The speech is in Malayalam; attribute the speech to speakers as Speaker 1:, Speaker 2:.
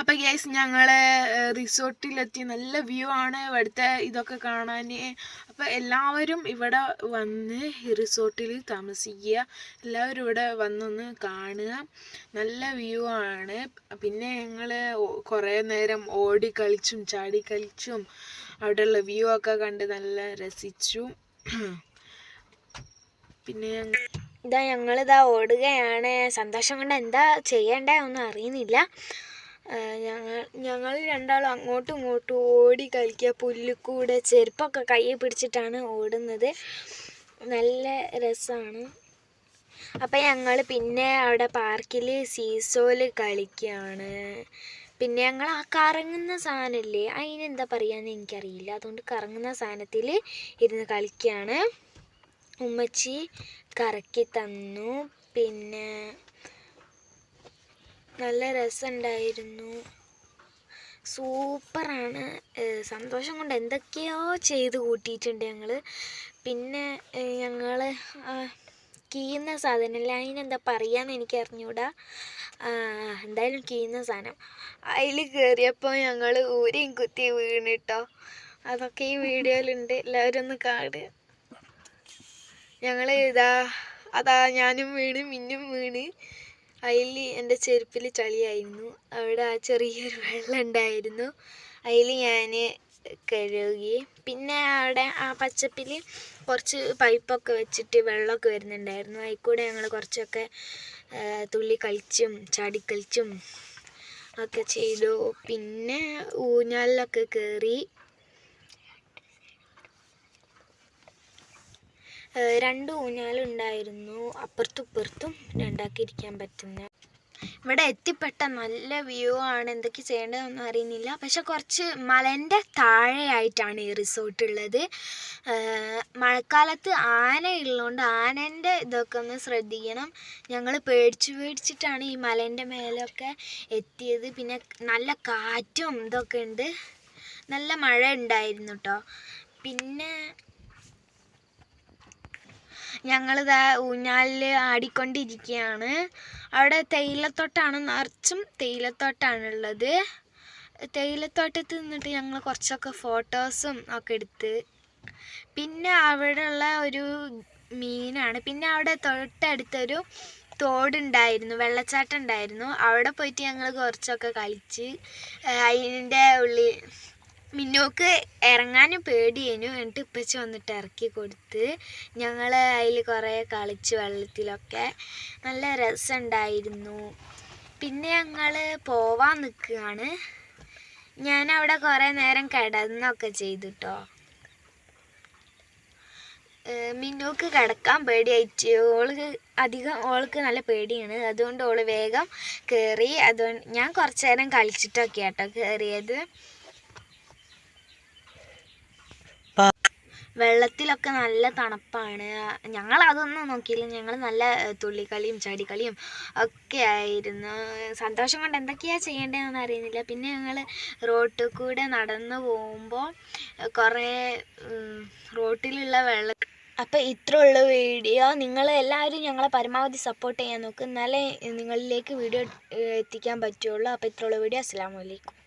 Speaker 1: അപ്പം ഗ്യാസ് ഞങ്ങൾ റിസോർട്ടിലെത്തി നല്ല വ്യൂ ആണ് ഇവിടുത്തെ ഇതൊക്കെ കാണാൻ. അപ്പം എല്ലാവരും ഇവിടെ വന്ന് റിസോർട്ടിൽ താമസിക്കുക. എല്ലാവരും ഇവിടെ വന്നൊന്ന് കാണുക. നല്ല വ്യൂ ആണ്. പിന്നെ ഞങ്ങൾ കുറേ നേരം ഓടി കളിച്ചും ചാടി കളിച്ചും അവിടെയുള്ള വ്യൂ ഒക്കെ കണ്ട് നല്ല രസിച്ചു. പിന്നെ
Speaker 2: ഇതാ ഞങ്ങളിതാ ഓടുകയാണ്. സന്തോഷം കൊണ്ട് എന്താ ചെയ്യേണ്ടേ ഒന്നും അറിയുന്നില്ല. ഞങ്ങൾ ഞങ്ങൾ രണ്ടാളും അങ്ങോട്ടും ഇങ്ങോട്ടും ഓടി കളിക്കുക. പുല്ലിക്കൂടെ ചെരുപ്പൊക്കെ കയ്യിൽ പിടിച്ചിട്ടാണ് ഓടുന്നത്. നല്ല രസമാണ് അപ്പം ഞങ്ങൾ പിന്നെ അവിടെ പാർക്കിൽ സീസോയിൽ കളിക്കുകയാണ്. പിന്നെ ഞങ്ങൾ ആ കറങ്ങുന്ന സാധനമില്ലേ? അതിനെന്താ പറയാന്ന് എനിക്കറിയില്ല. അതുകൊണ്ട് കറങ്ങുന്ന സാധനത്തിൽ ഇരുന്ന് കളിക്കുകയാണ്. ഉമ്മച്ചി കറക്കി തന്നു. പിന്നെ നല്ല രസമുണ്ടായിരുന്നു സൂപ്പറാണ്. സന്തോഷം കൊണ്ട് എന്തൊക്കെയോ ചെയ്ത് കൂട്ടിയിട്ടുണ്ട് ഞങ്ങൾ പിന്നെ ഞങ്ങൾ കീയുന്ന സാധനമല്ല അതിനെന്താ പറയാന്ന് എനിക്ക് അറിഞ്ഞൂടാ എന്തായാലും കീയുന്ന സാധനം. അതിൽ കയറിയപ്പോൾ ഞങ്ങൾ ഊരിയും കുത്തി വീണിട്ടോ. അതൊക്കെ ഈ വീഡിയോയിലുണ്ട്. എല്ലാവരും ഒന്ന് കാണുക ഞങ്ങൾ ഇതാ അതാ ഞാനും വീണ് മിന്നും വീണ്. അതിൽ എന്റെ ചെരുപ്പിൽ ചളിയായിരുന്നു. അവിടെ ആ ചെറിയൊരു വെള്ളം ഉണ്ടായിരുന്നു. അതിൽ ഞാൻ കഴുകി. പിന്നെ അവിടെ ആ പച്ചപ്പിൽ കുറച്ച് പൈപ്പൊക്കെ വെച്ചിട്ട് വെള്ളമൊക്കെ വരുന്നുണ്ടായിരുന്നു. അതിൽ കൂടെ ഞങ്ങൾ കുറച്ചൊക്കെ തുള്ളി കളിച്ചും ചാടിക്കളിച്ചും ഒക്കെ ചെയ്തു. പിന്നെ ഊഞ്ഞാലിലൊക്കെ കയറി രണ്ട് ഊഞ്ഞാലുണ്ടായിരുന്നു. അപ്പുറത്തും ഇപ്പുറത്തും രണ്ടാക്കിയിരിക്കാൻ പറ്റുന്ന. ഇവിടെ എത്തിപ്പെട്ട നല്ല വ്യൂ ആണ്. എന്തൊക്കെ ചെയ്യേണ്ടതെന്നൊന്നും അറിയുന്നില്ല. പക്ഷെ കുറച്ച് മലന്റെ താഴെയായിട്ടാണ് ഈ റിസോർട്ട് ഉള്ളത്. മഴക്കാലത്ത് ആന ഉള്ളതുകൊണ്ട് ആനേന്റെ ഇതൊക്കെ ഒന്ന് ശ്രദ്ധിക്കണം. ഞങ്ങൾ പേടിച്ച് പേടിച്ചിട്ടാണ് ഈ മലേന്റെ മേലൊക്കെ എത്തിയത്. പിന്നെ നല്ല കാറ്റും ഇതൊക്കെ ഉണ്ട്. നല്ല മഴ ഉണ്ടായിരുന്നു കേട്ടോ പിന്നെ ഞങ്ങളിതാ ഊഞ്ഞാലിൽ ആടിക്കൊണ്ടിരിക്കുകയാണ് അവിടെ തേയിലത്തോട്ടാണ് നിറച്ചും തേയിലത്തോട്ടാണുള്ളത്. തേയിലത്തോട്ടത്ത് നിന്നിട്ട് ഞങ്ങൾ കുറച്ചൊക്കെ ഫോട്ടോസും ഒക്കെ എടുത്ത്. പിന്നെ അവിടെയുള്ള ഒരു മീനാണ്. പിന്നെ അവിടെ തൊട്ടടുത്തൊരു തോടുണ്ടായിരുന്നു വെള്ളച്ചാട്ടം ഉണ്ടായിരുന്നു. അവിടെ പോയിട്ട് ഞങ്ങൾ കുറച്ചൊക്കെ കളിച്ച് അതിന്റെ ഉള്ളിൽ മിന്നോക്ക് ഇറങ്ങാനും പേടിയേനു. എന്നിട്ട് ഇപ്പച്ചി വന്നിട്ട് ഇറക്കി കൊടുത്ത് ഞങ്ങൾ അതിൽ കുറേ കളിച്ച് വെള്ളത്തിലൊക്കെ നല്ല രസമുണ്ടായിരുന്നു പിന്നെ ഞങ്ങൾ പോവാൻ നിൽക്കുകയാണ് ഞാൻ അവിടെ കുറേ നേരം കിടന്നൊക്കെ ചെയ്തു കേട്ടോ മിന്നൂക്ക് കിടക്കാൻ പേടിയായിട്ട് ഓൾക്ക് അധികം ഓൾക്ക് നല്ല പേടിയാണ്. അതുകൊണ്ട് ഓൾ വേഗം കയറി അതുകൊണ്ട് ഞാൻ കുറച്ച് നേരം കളിച്ചിട്ടൊക്കെയാട്ടോ കയറിയത് വെള്ളത്തിലൊക്കെ നല്ല തണുപ്പാണ്. ഞങ്ങൾ അതൊന്നും നോക്കിയില്ല. ഞങ്ങൾ നല്ല തുള്ളിക്കളിയും ചാടിക്കളിയും ഒക്കെ ആയിരുന്നു. സന്തോഷം കൊണ്ട് എന്തൊക്കെയാണ് ചെയ്യേണ്ടതെന്ന് അറിയുന്നില്ല. പിന്നെ ഞങ്ങൾ റോട്ടിൽ കൂടെ നടന്നു പോകുമ്പോൾ കുറേ റോട്ടിലുള്ള വെള്ളം അപ്പോൾ ഇത്ര ഉള്ള വീഡിയോ. നിങ്ങൾ എല്ലാവരും ഞങ്ങളെ പരമാവധി സപ്പോർട്ട് ചെയ്യാൻ നോക്കും. എന്നാലേ നിങ്ങളിലേക്ക് വീഡിയോ എത്തിക്കാൻ പറ്റുള്ളൂ. അപ്പോൾ ഇത്ര ഉള്ള വീഡിയോ. അസ്സാം വലൈക്കും